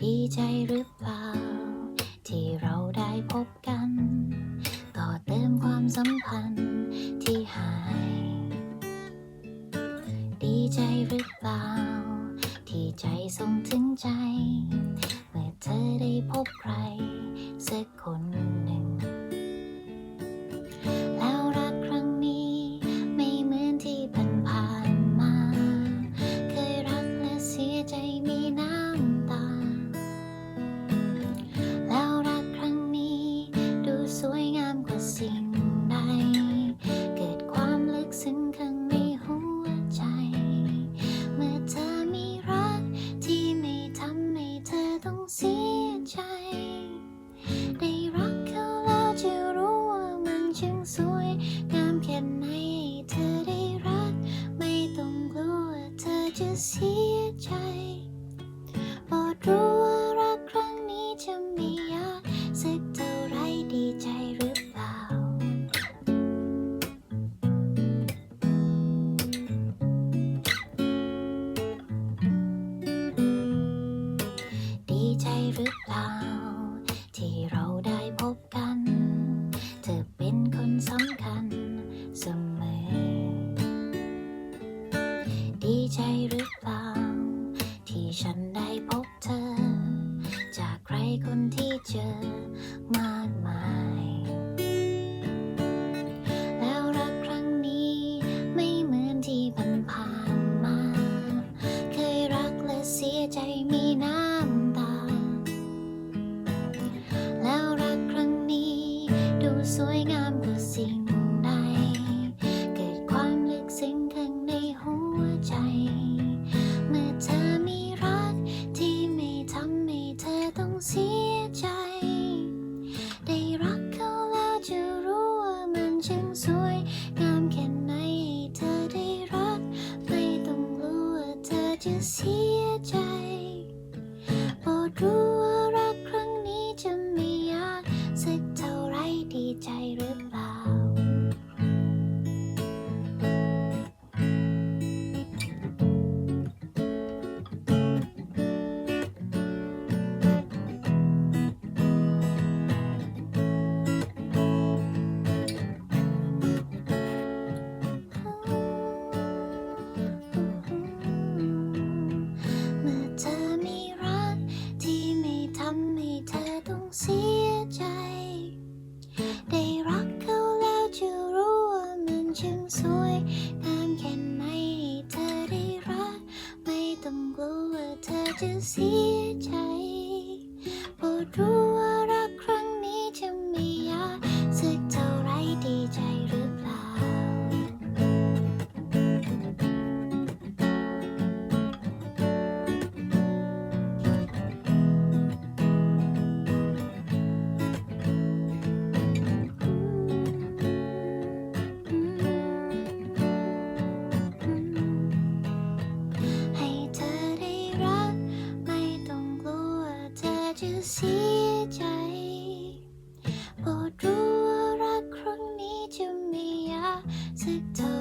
ดีใจหรือเปล่า ที่เราได้พบกัน ต่อเติมความสัมพันธ์ที่หาย ดีใจหรือเปล่า ที่ใจส่งถึงใจ เมื่อเธอได้พบใครสักคน just see it. ใจหรือเปล่า ที่ฉันได้พบเธอ จากใครคนที่เจอมากมาย แล้วรักครั้งนี้ไม่เหมือนที่ผ่านมา เคยรักและเสียใจมีน้ำ you see? จะเสียใจโปรดรู้ tick tock.